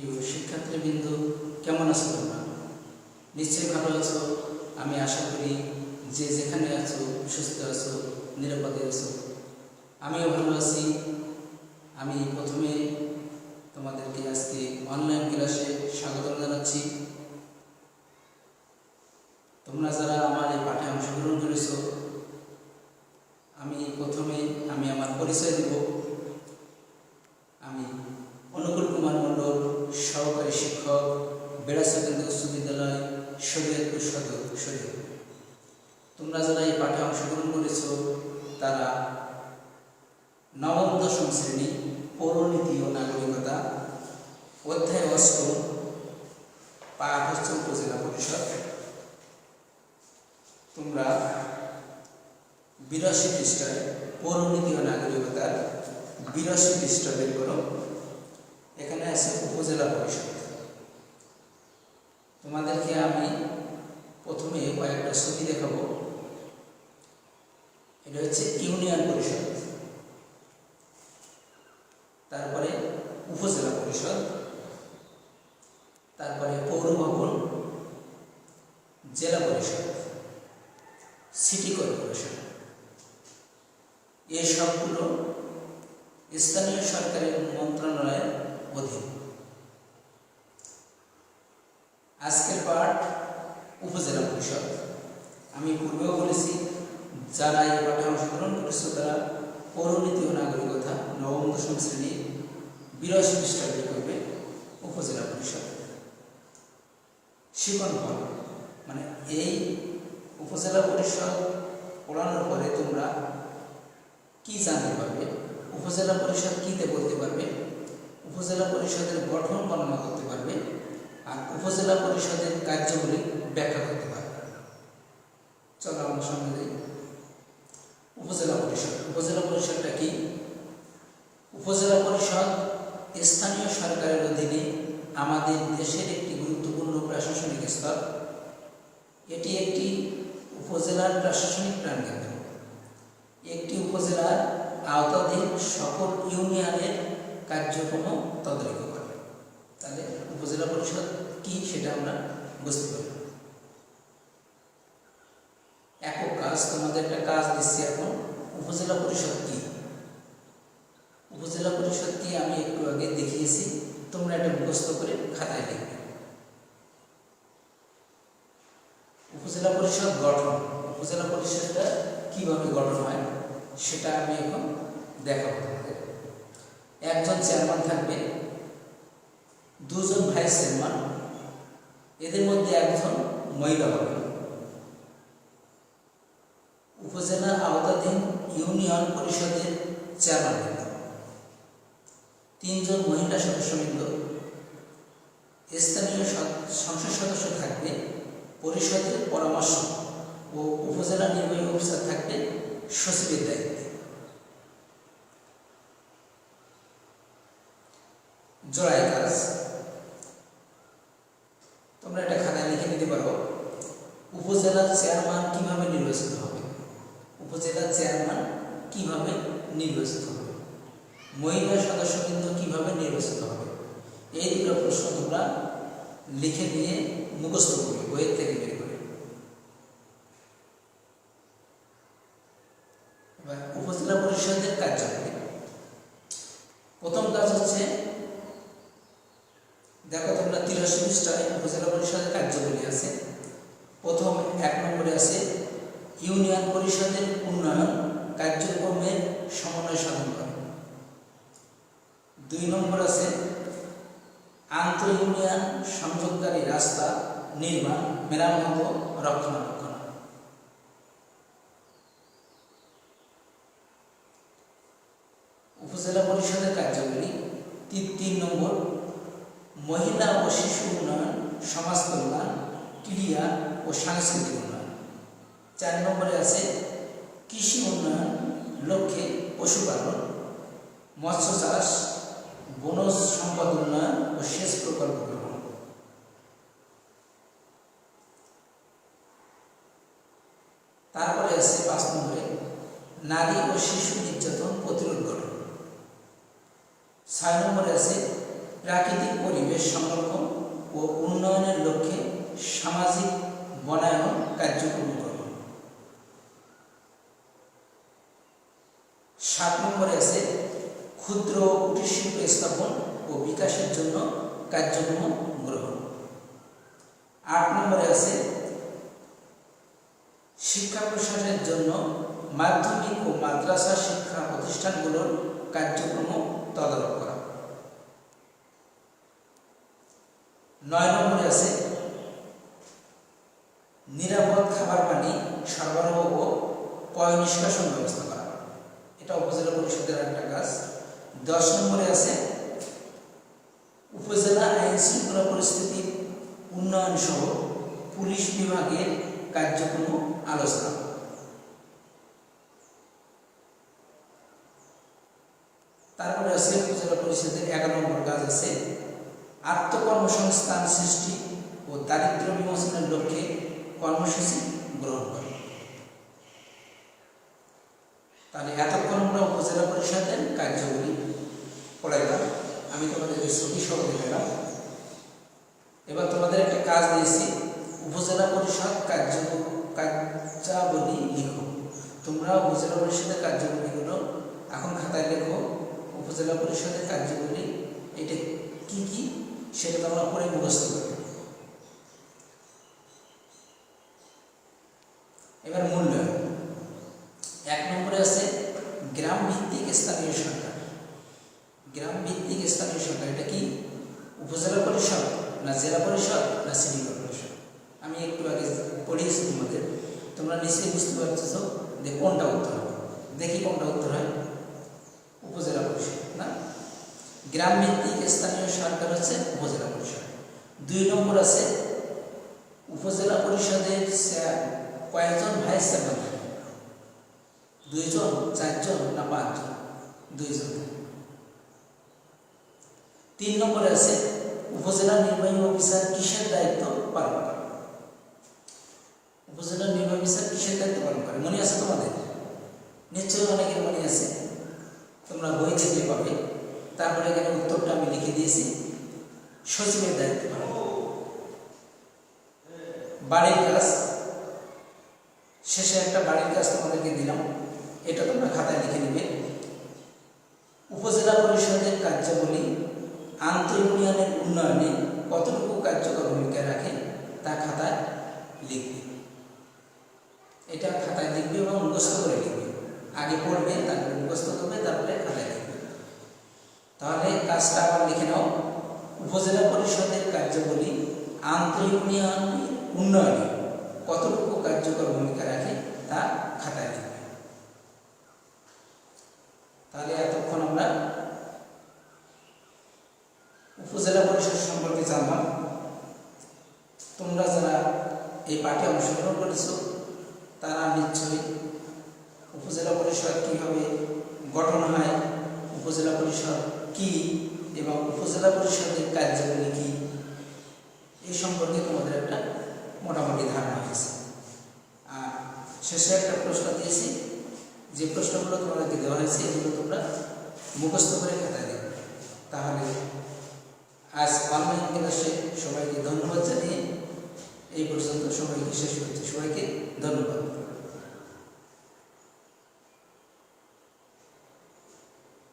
প্রিয় শিক্ষার্থীবৃন্দ, কেমন আছো তোমরা? নিশ্চয়ই ভালো আছো। আমি আশা করি যে যেখানে আছো, সুস্থ আছো, নিরাপদে আছো। আমিও ভালো আছি। আমি প্রথমে তোমাদেরকে আজকে অনলাইন ক্লাসে স্বাগত জানাচ্ছি। তোমরা যারা আমার এই পাঠে অংশগ্রহণ করেছ, আমি প্রথমে আমি আমার পরিচয় বেড়াচা কেন্দ্র উচ্চ বিদ্যালয় শরীয়তপুর সদর শরীয়তপুর তোমরা যারা এই পাঠে অংশগ্রহণ করেছ, তারা নবম, দশম শ্রেণি, পৌরনীতি ও নাগরিকতা, অধ্যায় অষ্টম, পাঠ হচ্ছে উপজেলা পরিষদ। তোমরা বিরাশি পৃষ্ঠায় পৌরনীতি ও নাগরিকতার বিরাশি পৃষ্ঠা বের করো। এখানে আছে উপজেলা পরিষদ। তোমাদেরকে আমি প্রথমে কয়েকটা ছবি দেখাবো। এটা হচ্ছে ইউনিয়ন পরিষদ। তারপরে উপজেলা পরিষদ। তারপরে পৌর ভবন, জেলা পরিষদ, সিটি কর্পোরেশন। এই সবগুলো স্থানীয় সরকারের মন্ত্রণালয়ের অধীন। আজকের পাঠ উপজেলা পরিষদ। আমি পূর্বেও বলেছি, যারা এই পাঠে অংশগ্রহণ করেছে তারা পৌরনীতি ও নাগরিকতা নবম দশম শ্রেণি বিরাশি পৃষ্ঠা বের করবে উপজেলা পরিষদ। শিকন ফল মানে এই উপজেলা পরিষদ পড়ানোর পরে তোমরা কি জানতে পারবে? উপজেলা পরিষদ কিতে বলতে পারবে? উপজেলা পরিষদের গঠন বর্ণনা করতে পারবে? উপজেলা পরিষদের কার্যগুলি ব্যাখ্যা করতে পারবে চলো আমরা সামনে যাই। উপজেলা পরিষদ। উপজেলা পরিষদটা কি? উপজেলা পরিষদ স্থানীয় সরকারের অধীনে আমাদের দেশের একটি গুরুত্বপূর্ণ প্রশাসনিক স্তর। এটি একটি উপজেলার প্রশাসনিক প্রাণকেন্দ্র। একটি উপজেলার আওতাধীন সকল ইউনিয়নের কার্যক্রম তদারকি করে। তাহলে উপজেলা পরিষদ কি সেটা আমরা বুঝতে পারি একক কাজ, তোমাদের একটা কাজ দিচ্ছি এখন, উপজেলা পরিষদ কি? উপজেলা পরিষদ কি আমি একটু আগে দেখিয়েছি, তোমরা এটা মুখস্থ করে খাতায় লিখবে। উপজেলা পরিষদ গঠন, উপজেলা পরিষদটা কীভাবে গঠন হয়, সেটা আমি এখন দেখাবো একজন চেয়ারম্যান থাকবে, দুজন ভাইস চেয়ারম্যান একজন মহিলা হবে। উপজেলা আওতাধীন ইউনিয়ন পরিষদের চেয়ারম্যান। তিনজন মহিলা সদস্যবৃন্দ। স্থানীয় সংসদ সদস্য থাকবে পরিষদের পরামর্শ ও উপজেলা নির্বাহী অফিসার থাকবে সচিবের দায়িত্বে। জোড়াই কাজ তোমরা এটা খাতায় লিখে নিতে পারো উপজেলার চেয়ারম্যান কীভাবে নির্বাচিত হবে? উপজেলার চেয়ারম্যান কীভাবে নির্বাচিত হবে? মহিলা সদস্যবৃন্দ কীভাবে নির্বাচিত হবে? এই দুটো প্রশ্ন তোমরা লিখে দিয়ে মুখস্থ করবে, বইয়ের থেকে বের করে। উপজেলা পরিষদের কার্যাবলী প্রথম কাজ হচ্ছে, দেখো তোমরা তিরাশি পৃষ্ঠায় উপজেলা পরিষদের কার্যাবলী আছে। প্রথম এক নম্বরে আছে ইউনিয়ন পরিষদের উন্নয়ন কার্যক্রমের সমন্বয় সাধন করে। দুই নম্বর আছে আন্তঃ ইউনিয়ন সংযোগকারী রাস্তা নির্মাণ, মেরামত রক্ষণাবেক্ষণ। উপজেলা পরিষদের তিন তিন নম্বর মহিলা ও শিশু উন্নয়ন, সমাজ কল্যাণ ক্রীড়া ও সাংস্কৃতিক উন্নয়ন। চার নম্বরে আছে কৃষি উন্নয়ন লক্ষ্যে পশুপালন মৎস্য চাষ, বনজ সম্পদ উন্নয়ন ও সেচ প্রকল্প গ্রহণ। তারপরে আছে পাঁচ নম্বরে নারী ও শিশু নির্যাতন প্রতিরোধ গঠন। ছয় নম্বরে আছে প্রাকৃতিক পরিবেশ সংরক্ষণ ও উন্নয়নের লক্ষ্যে সামাজিক বনায়ন কার্যক্রম গ্রহণ সাত নম্বরে আছে ক্ষুদ্র কুটির শিল্প স্থাপন ও বিকাশের জন্য কার্যক্রম গ্রহণ। আট নম্বরে আছে শিক্ষা প্রসারের জন্য মাধ্যমিক ও মাদ্রাসা শিক্ষা প্রতিষ্ঠানগুলোর কার্যক্রম তদারক করা। নয় নম্বরে আছে নিরাপদ খাবার পানি, সরবরাহ ও পয় নিষ্কাশন ব্যবস্থা করা এটা উপজেলা পরিষদের একটা কাজ। দশ নম্বরে আছে, উপজেলা আইন শৃঙ্খলা পরিস্থিতির উন্নয়ন সহ পুলিশ বিভাগের কার্যক্রম আলোচনা। তারপরে আছে, উপজেলা পরিষদের এগারো নম্বর কাজ আছে, আত্মকর্মসংস্থান সৃষ্টি ও দারিদ্র্য বিমোচনের লক্ষ্যে কর্মসূচি গ্রহণ করে। তাহলে এতক্ষণ আমরা উপজেলা পরিষদের কার্যগুলি পড়াইলাম। আমি তোমাদেরকে ছবি সহ দেখালাম এবার তোমাদের একটা কাজ দিয়েছি। উপজেলা পরিষদ কার্য কার্যাবলী লিখো। তোমরা উপজেলা পরিষদের কার্যাবলীগুলো এখন খাতায় লেখো। উপজেলা পরিষদের কার্যাবলী এটা কি কি সেটা তোমরা পরে মুখস্থ করবে এবার মূল্যায়ন এক নম্বরে আছে গ্রাম ভিত্তিক স্থানীয় সরকার গ্রাম ভিত্তিক স্থানীয় সরকার, এটা কি উপজেলা পরিষদ না জেলা পরিষদ না সিটি কর্পোরেশন? আমি একটু আগে পড়িয়েছি তোমাদের। তোমরা নিশ্চয়ই বুঝতে পারছ যে কোনটা উত্তর হবে। দেখি কোনটা উত্তর হয়। উপজেলা পরিষদ, না? গ্রাম ভিত্তিক স্থানীয় সরকার হচ্ছে উপজেলা পরিষদ। দুই নম্বর আছে উপজেলা পরিষদের কয়েকজন ভাইস চেয়ারম্যান? দুইজন, চারজন না পাঁচজন? দুইজন। তিন নম্বরে আছে, উপজেলা নির্বাহী অফিসার কিসের দায়িত্ব পালন করে? উপজেলা নির্বাহী অফিসার কিসের দায়িত্ব পালন করে? মনে আছে তোমাদের? নিশ্চয়ই অনেকের মনে আছে। তোমরা বই থেকে পাবে। তারপরে এখানে উত্তরটা আমি লিখে দিয়েছি। সচিবের দায়িত্ব পালন। বাড়ির কাজ। শেষে একটা বাড়ির কাজ তোমাদেরকে দিলাম। এটা তোমরা খাতায় লিখে নেবে। উপজেলা পরিষদের কার্যাবলী আন্তঃ ইউনিয়নের উন্নয়নে কতটুকু কার্যকর ভূমিকা রাখে তা খাতায় লিখবে। এটা খাতায় লিখবে এবং মুখস্থ করে লিখবে। আগে পড়বে, তারপরে মুখস্থ করবে, তারপরে খাতায় লিখবে। তাহলে কাজটা আবার লিখে নাও। উপজেলা পরিষদের কার্যাবলী আন্তঃ ইউনিয়ন উন্নয়নে কতটুকু কার্যকর ভূমিকা রাখে তা খাতায় লিখবে তাহলে এতক্ষণ আমরা উপজেলা পরিষদ সম্পর্কে জানলাম তোমরা যারা এই পাঠে অংশগ্রহণ করেছ তারা নিশ্চয়ই উপজেলা পরিষদ কীভাবে গঠন হয়, উপজেলা পরিষদ কি এবং উপজেলা পরিষদের কার্যাবলী কি এই সম্পর্কে তোমাদের একটা মোটামুটি ধারণা হয়েছে। আর শেষে একটা প্রশ্ন দিয়েছি, যে প্রশ্নগুলো তোমাদেরকে দেওয়া হয়েছে, এগুলো তোমরা মুখস্থ করে খাতায় দেবে তাহলে আজ অনলাইন ক্লাসে সবাইকে ধন্যবাদ জানিয়ে এই পর্যন্ত সবাইকে শেষ করছি। সবাইকে ধন্যবাদ।